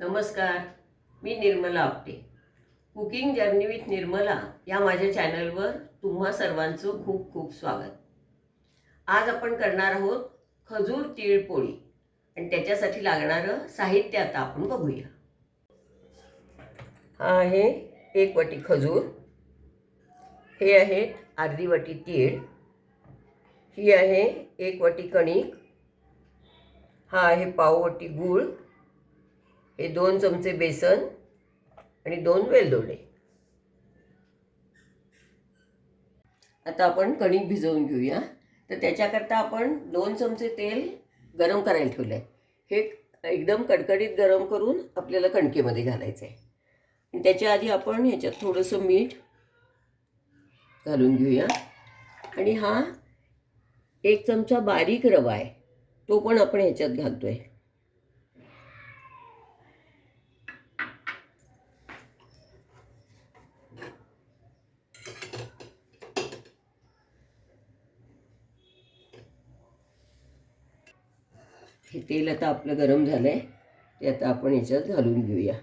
नमस्कार मी Nirmala Apte. Cooking journey with Nirmala या माझ्या चॅनलवर तुम्हा सर्वांचं खूप खूप स्वागत. आज आपण करणार आहोत खजूर तीळ पोळी आणि त्याच्यासाठी लागणारं साहित्य आता आपण बघूया. हा आहे एक वाटी खजूर हे आहेत अर्धी वाटी तीळ ही आहे एक वाटी कणिक हा आहे पाव वाटी गूळ हे दोन चमचे बेसन आणि दोन वेलदोडे. आता आपण कणिक भिजवून घेऊया. तर त्याच्याकरता आपण दोन चमचे तेल गरम करायला ठेवलं आहे हे एकदम कडकडीत गरम करून आपल्याला कणकेमध्ये घालायचं आहे आणि त्याच्या आधी आपण ह्याच्यात थोडंसं मीठ घालून घेऊया. आणि हा एक चमचा बारीक रवा आहे. तो पण आपण ह्याच्यात घालतो आहे हे तेल आता आपलं गरम झालं आहे ते आता आपण याच्यात घालून घेऊया.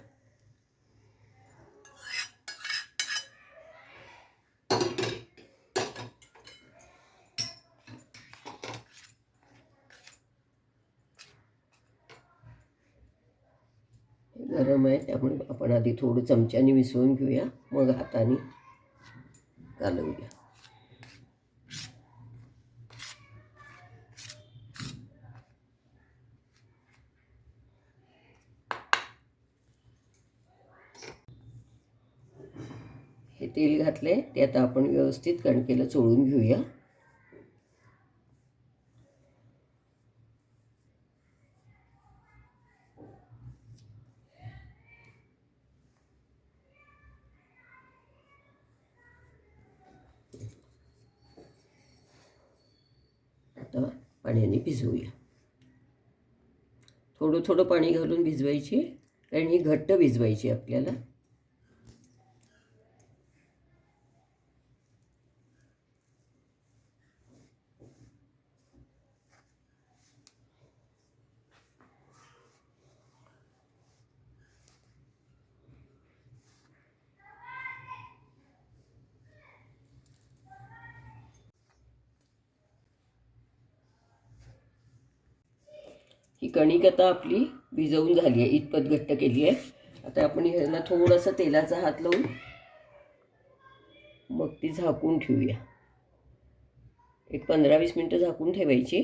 गरम आहे त्यामुळे आपण आधी थोडं चमच्याने मिसळून घेऊया मग हाताने घालवूया हे तेल घातले ते आता आपण व्यवस्थित कणकेला चोळून घेऊया. आता पाण्याने भिजवूया. थोडं थोडं पाणी घालून भिजवायची कारण ही घट्ट भिजवायची आपल्याला. ही कणिक आता आपली भिजवून झाली आहे इतपत घट्ट केली आहे. आता आपण ह्याला थोडंसं तेलाचा हात लावून मग ती झाकून ठेवूया. एक पंधरा वीस मिनटं झाकून ठेवायची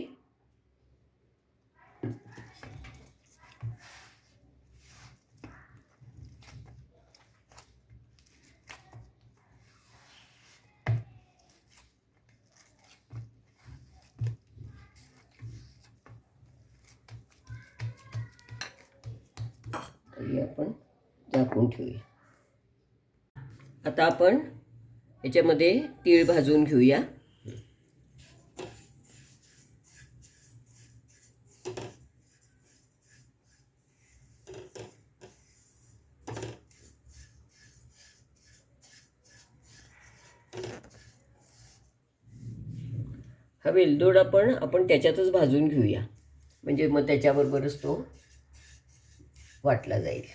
तरी आपण झाकून ठेवूया. आता आपण याच्यामध्ये तीळ भाजून घेऊया. हा वेलदोड आपण आपण त्याच्यातच भाजून घेऊया. म्हणजे मग त्याच्याबरोबरच तो वाटला जाईल.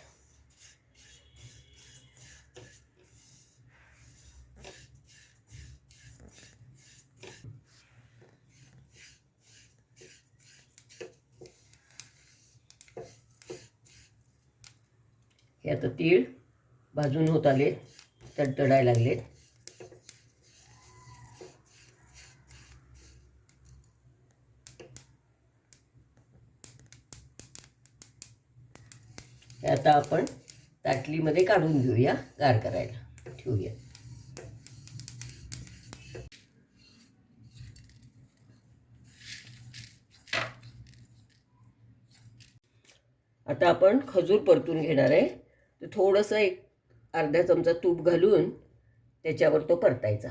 हे आता तीळ भाजून होत आले तडतडायला लागले हे आता आपण ताटलीमध्ये काढून घेऊया गार करायला. ठेवूया. आता आपण खजूर परतून घेणार आहे. तर थोडंसं एक अर्धा चमचा तूप घालून त्याच्यावर तो परतायचा.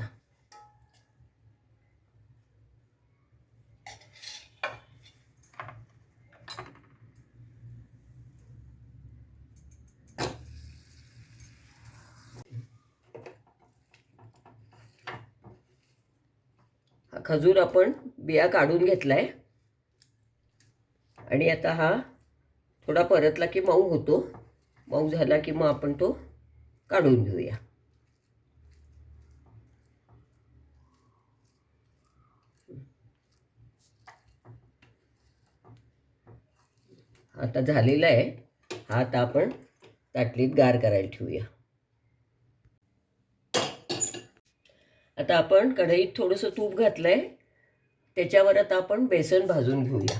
खजूर आपण बिया काढून घेतला आहे आणि आता हा थोडा परतला की मऊ होतो. मऊ झाला की मग आपण तो काढून घेऊया. आता झालेला आहे. हा आता आपण ताटलीत गार करायला ठेवूया. आता आपण कढईत थोडंसं तूप घातलं आहे त्याच्यावर आता आपण बेसन भाजून घेऊया.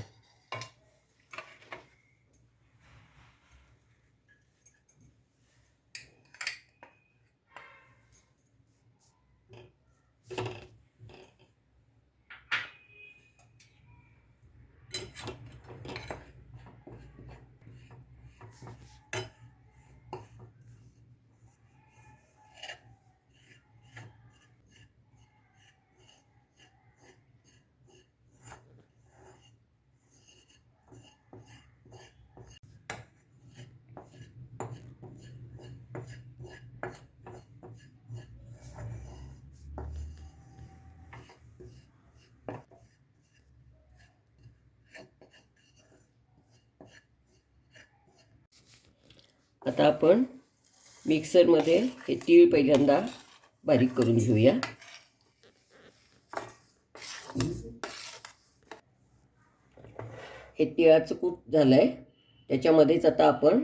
आता आपण मिक्सरमध्ये हे तीळ पहिल्यांदा बारीक करून घेऊया. हे तिळाचं कूट झालं आहे त्याच्यामध्येच आता आपण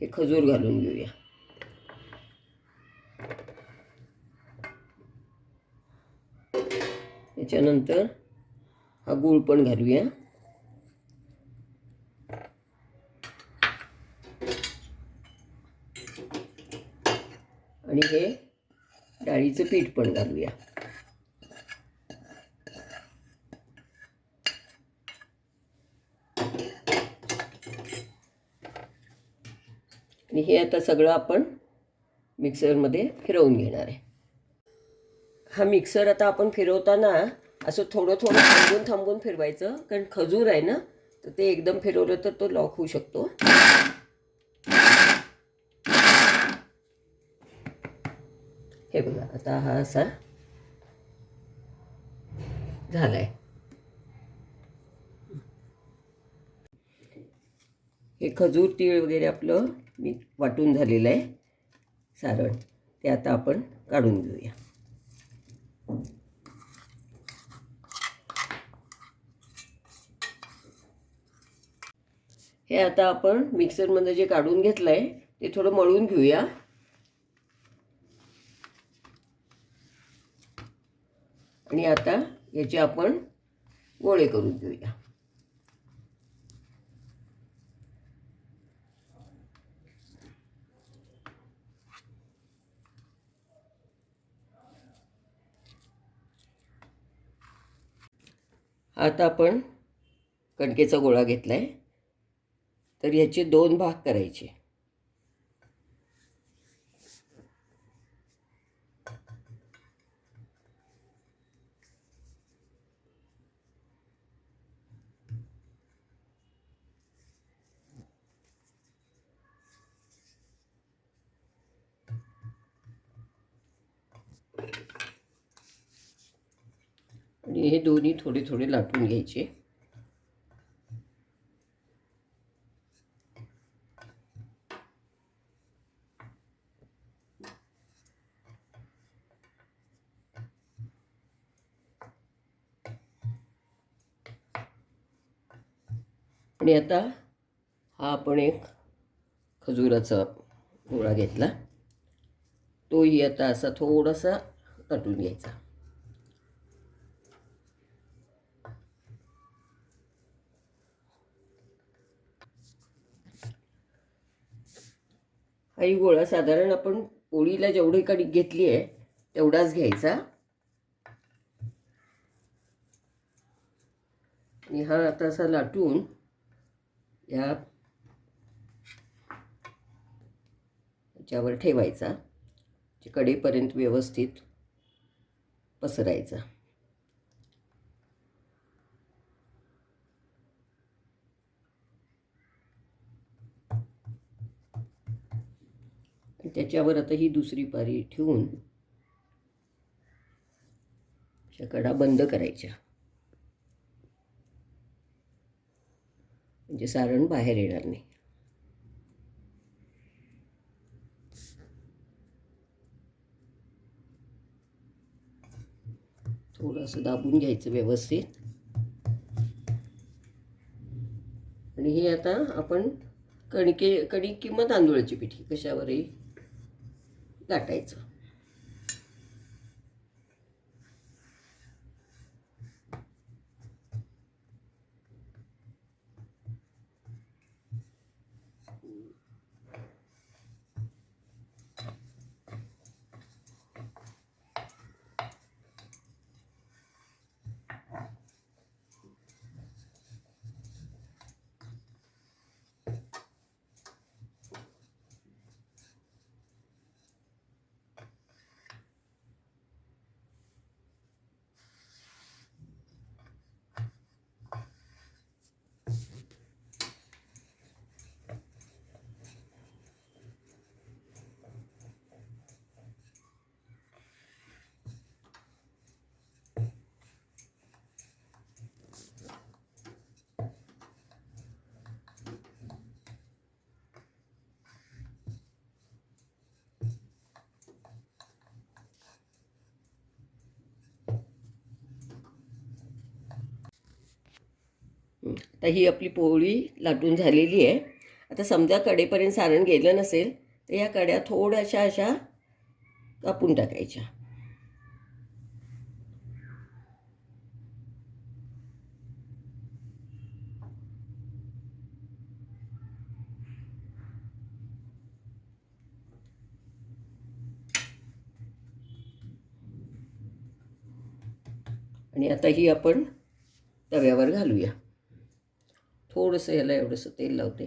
हे खजूर घालून घेऊया. त्याच्यानंतर हा गूळ पण घालूया आणि हे डाळीचं पीठ पण घालूया. आणि हे आता सगळं आपण मिक्सरमध्ये फिरवून घेणार आहे. हा मिक्सर आता आपण फिरवताना असं थोडं थोडं थांबून थांबून फिरवायचं कारण खजूर आहे ना तर ते एकदम फिरवलं तर तो लॉक होऊ शकतो. हे बघा आता हा असा झालाय. हे खजूर तीळ वगैरे आपलं मी वाटून झालेलं आहे सारण. ते आता आपण काढून घेऊया. हे आता आपण मिक्सरमध्ये जे काढून घेतलं आहे ते थोडं मळून घेऊया. आणि आता याचे आपण गोळे करून घेऊया. आता आपण कणकेचा गोळा घेतला आहे तर ह्याचे दोन भाग करायचे. आणि हे दोन्ही थोडे थोडे लाटून घ्यायचे. आणि आता हा आपण एक खजुराचा गोळा घेतला. तोही आता असा थोडासा लाटून घ्यायचा. हा गोळा साधारण आपण पोळीला जेवढी कणिक घेतली आहे तेवढाच घ्यायचा. आणि हा आता असा लाटून या याच्यावर ठेवायचा कडेपर्यंत व्यवस्थित पसरायचा. त्याच्यावर आता ही दुसरी पारी ठेवून कडा बंद करायच्या. म्हणजे सारण बाहेर येणार नाही. थोडंसं दाबून घ्यायचं व्यवस्थित. आणि हे आता आपण कणके कणिक किंवा तांदूळाची पिठी कशावरही लाटायचं आता ही आपली पोळी लाटून झालेली आहे. आता समजा कडेपर्यंत सारण गेलं नसेल तर या कड्या थोड्याशा अशा कापून टाकायच्या. आणि आता ही आपण तव्यावर घालूया. थोडंसं याला एवढंसं तेल लावते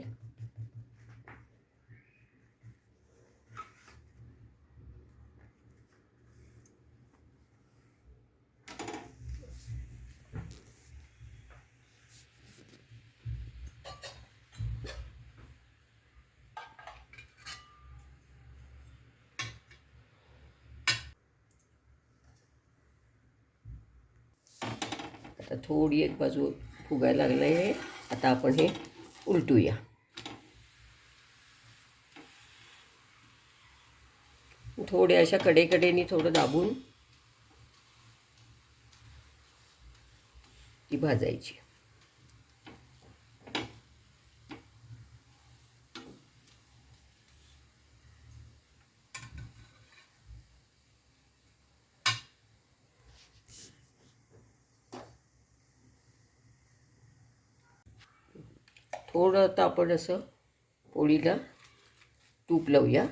आता थोडी एक बाजू फुगायला लागलं आहे आता आपण हे उलटूया. थोड्या अशा कडेकडेनी थोडं दाबून ती भाजायची थोडं आता आपण असं पोळीला तूप लावूया.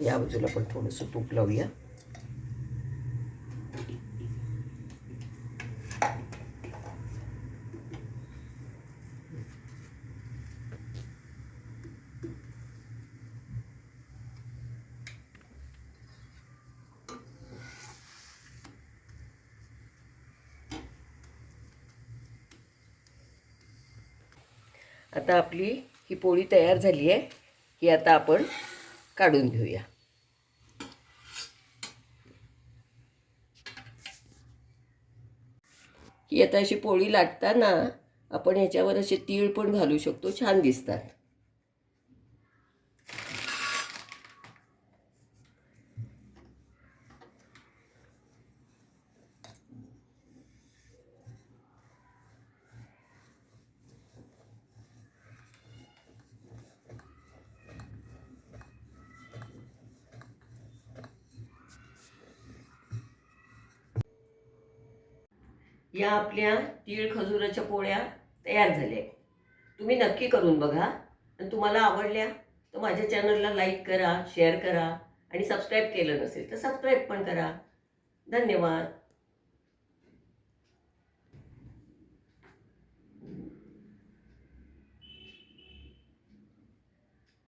या बाजूला पण थोडंसं तूप लावूया. आता आपली ही पोळी तयार झाली आहे ही आता आपण काढून घेऊया. की आता अशी पोळी लाटताना आपण ह्याच्यावर असे तीळ पण घालू शकतो छान दिसतात. या आपल्या तीळ खजुराच्या पोळ्या तयार झाल्या. तुम्ही नक्की करून बघा. आणि तुम्हाला आवडल्या तर माझ्या चॅनलला लाईक करा शेअर करा आणि सबस्क्राईब केलं नसेल तर सबस्क्राईब पण करा. धन्यवाद.